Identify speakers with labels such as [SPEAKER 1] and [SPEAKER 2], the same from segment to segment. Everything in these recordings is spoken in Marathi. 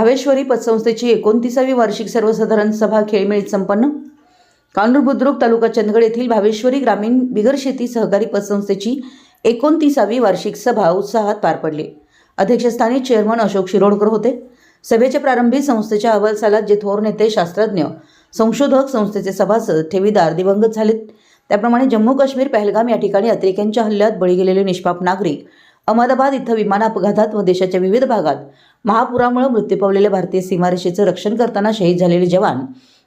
[SPEAKER 1] भावेश्वरी पतसंस्थेची एकोणतीसावी वार्षिक सर्वसाधारण सभा खेळमेळीत संपन्न. कानूर बुद्रुक तालुका चंदगड येथील भावेश्वरी ग्रामीण बिगर शेती सहकारी पतसंस्थेची एकोणतीसावी वार्षिक सभा उत्साहात पार पडली. अध्यक्षस्थानी चेअरमन अशोक शिरोडकर होते. सभेच्या प्रारंभी संस्थेच्या अहवालसालात जे थोर नेते शास्त्रज्ञ संशोधक संस्थेचे सभासद ठेवीदार दिवंगत झालेत. त्याप्रमाणे जम्मू काश्मीर पहलगाम या ठिकाणी अतिरेक्यांच्या हल्ल्यात बळी गेलेले निष्पाप नागरिक अहमदाबाद इथं विमान अपघातात व देशाच्या विविध भागात महापुरामुळे मृत्यू पावलेल्या भारतीय सीमारेषेचं रक्षण करताना शहीद झालेले जवान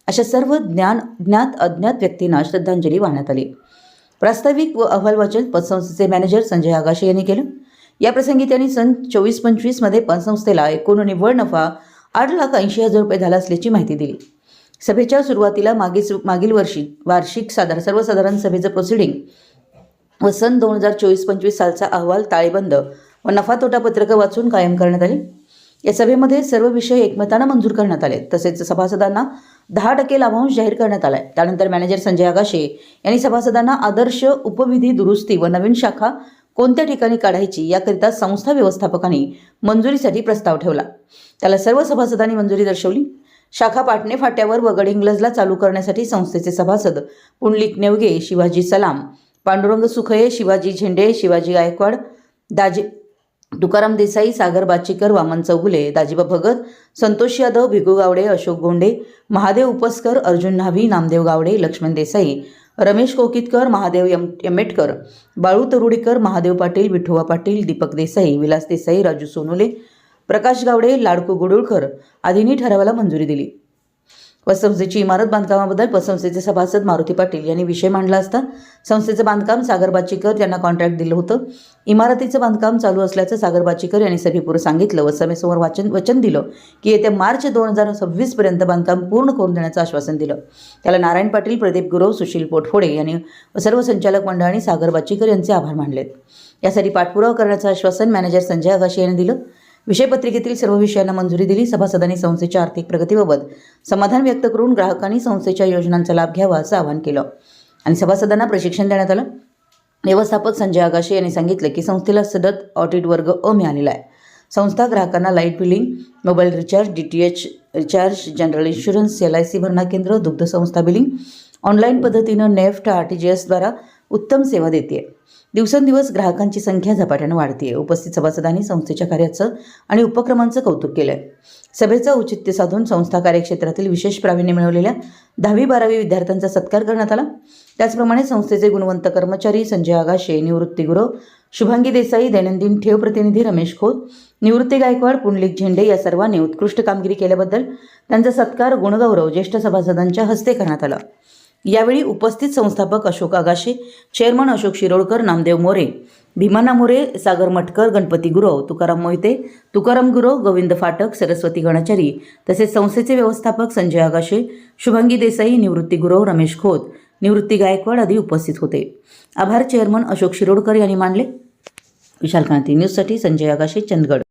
[SPEAKER 1] अशा सर्व ज्ञान ज्ञात अज्ञात व्यक्तींना श्रद्धांजली वाहण्यात आली. प्रास्ताविक व अहवाल वाचन पतसंस्थेचे मॅनेजर संजय आगाशे यांनी केलं. याप्रसंगी त्यांनी सन चोवीस पंचवीसमध्ये पतसंस्थेला एकूण निव्वळ नफा आठ लाख ऐंशी हजार रुपये झाला असल्याची माहिती दिली. सभेच्या सुरुवातीला मागील मागील वर्षी वार्षिक साधारण सर्वसाधारण सभेचं प्रोसिडिंग व सन दोन हजार चोवीस पंचवीस सालचा अहवाल ताळेबंद व नफा तोटा पत्रकं वाचून कायम करण्यात आली. या सभेमध्ये सर्व विषय एकमतानं मंजूर करण्यात आले. तसेच सभासदांना दहा टक्के लाभांश जाहीर करण्यात आलाय. त्यानंतर मॅनेजर संजय आगाशे यांनी सभासदांना आदर्श उपविधी दुरुस्ती व नवीन शाखा कोणत्या ठिकाणी काढायची याकरिता संस्था व्यवस्थापकांनी मंजुरीसाठी प्रस्ताव ठेवला. त्याला सर्व सभासदांनी मंजुरी दर्शवली. शाखा पाटणे फाट्यावर व गडिंग्लजला चालू करण्यासाठी संस्थेचे सभासद पुंडलिक नेवगे शिवाजी सलाम पांडुरंग सुखये शिवाजी झेंडे शिवाजी गायकवाड दाजी तुकाराम देसाई सागर बाचीकर वामन चौगुले दाजीबा भगत संतोष यादव भिगू गावडे अशोक गोंडे महादेव उपस्कर अर्जुन न्हावी नामदेव गावडे लक्ष्मण देसाई रमेश कोकितकर महादेव यम यमेटकर बाळू तरुडीकर महादेव पाटील विठोबा पाटील दीपक देसाई विलास देसाई राजू सोनुले प्रकाश गावडे लाडकू गुडुळकर आदींनी ठरावाला मंजुरी दिली. पतसंस्थेची इमारत बांधकामाबद्दल पतसंस्थेचे सभासद मारुती पाटील यांनी विषय मांडला असता संस्थेचं बांधकाम सागर बाचीकर यांना कॉन्ट्रॅक्ट दिलं होतं. इमारतीचं बांधकाम चालू असल्याचं सागर बाचीकर यांनी सभेपुढे सांगितलं व सभेसमोर वाचन वचन दिलं की येत्या मार्च दोन हजार सव्वीसपर्यंत बांधकाम पूर्ण करून देण्याचं आश्वासन दिलं. त्याला नारायण पाटील प्रदीप गुरव सुशील पोटफोडे यांनी व सर्व संचालक मंडळांनी सागर बाचीकर यांचे आभार मानलेत. यासाठी पाठपुरावा करण्याचं आश्वासन मॅनेजर संजय आगाशे यांनी दिलं. विषयपत्रिकेतील सर्व विषयांना मंजुरी दिली. सभासदांनी संस्थेच्या आर्थिक प्रगतीबाबत समाधान व्यक्त करून ग्राहकांनी संस्थेच्या योजनांचा लाभ घ्यावा असं आवाहन केलं. आणि सभासदांना प्रशिक्षण देण्यात आलं. व्यवस्थापक संजय आगाशे यांनी सांगितलं की संस्थेला सदत ऑडिट वर्ग अ मिळालेला आहे. संस्था ग्राहकांना light billing mobile recharge D T H recharge general insurance L I C भरणा केंद्र दुग्ध संस्था बिलिंग ऑनलाईन पद्धतीनं नेफ्ट आर टी जी एसद्वारा उत्तम सेवा देते दिवसेंदिवस ग्राहकांची संख्या झपाट्यानं वाढते उपस्थित सभासदांनी संस्थेच्या कार्याचं आणि उपक्रमांचं कौतुक केलंय. सभेचं औचित्य साधून संस्था कार्यक्षेत्रातील विशेष प्रावीण्य मिळवलेल्या दहावी बारावी विद्यार्थ्यांचा सत्कार करण्यात आला. त्याचप्रमाणे संस्थेचे गुणवंत कर्मचारी संजय आगाशे निवृत्तीगुरु शुभांगी देसाई दैनंदिन ठेव प्रतिनिधी रमेश खोत निवृत्ती गायकवाड पुंडलिक झेंडे या सर्वांनी उत्कृष्ट कामगिरी केल्याबद्दल त्यांचा सत्कार गुणगौरव ज्येष्ठ सभासदांच्या हस्ते करण्यात आला. यावेळी उपस्थित संस्थापक अशोक आगाशे चेअरमन अशोक शिरोडकर नामदेव मोरे भीमाना मोरे सागर मटकर गणपती गुरव तुकाराम मोहिते तुकाराम गुरव गोविंद फाटक सरस्वती गणाचारी तसेच संस्थेचे व्यवस्थापक संजय आगाशे शुभांगी देसाई निवृत्ती गुरव रमेश खोत निवृत्ती गायकवाड आदी उपस्थित होते. आभार चेअरमन अशोक शिरोडकर यांनी मानले. विशालकांती न्यूजसाठी संजय आगाशे चंदगड.